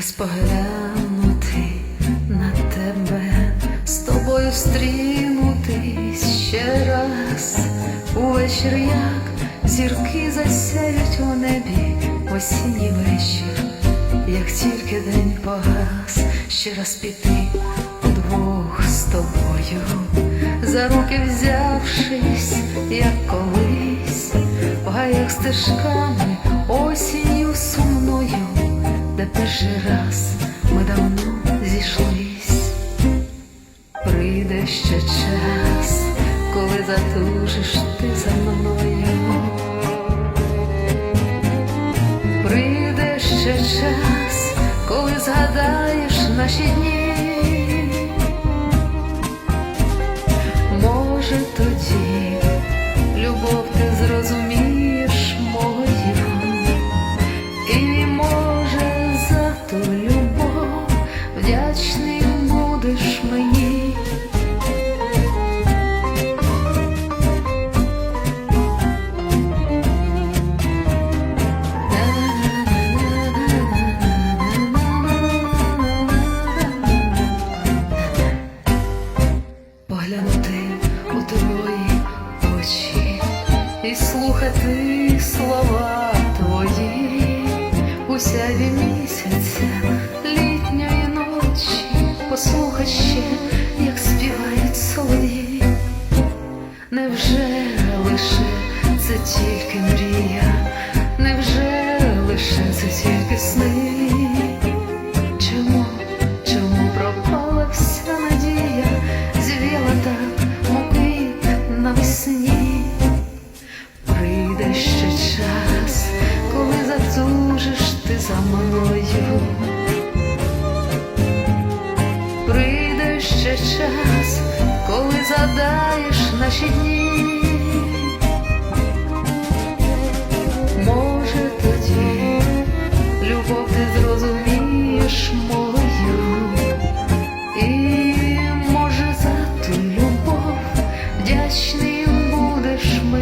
Через поглянути на тебе, з тобою стрінутись ще раз. Увечір, як зірки засяють у небі осінній вечір, як тільки день погас, ще раз піти удвох з тобою, за руки взявшись, як колись, в гаях стежками перший раз ми давно зійшлись, прийде ще час, коли затужиш ти за мною, прийде ще час, коли згадаєш наші дні, може тоді любов ту любов вдячний будеш мені. Поглянути у твої очі і слухати слова у сяві місяця літньої ночі, послухай ще, як співають солов'ї. Невже лише це тільки мрія, невже лише це тільки сни? Чому, чому пропала вся надія, звіла так, мокрит навесні? Прийде ще час, можеш ти за мною, прийде ще час, коли задаєш наші дні. Може тоді любов ти зрозумієш мою, і може за ту любов вдячним будеш ми.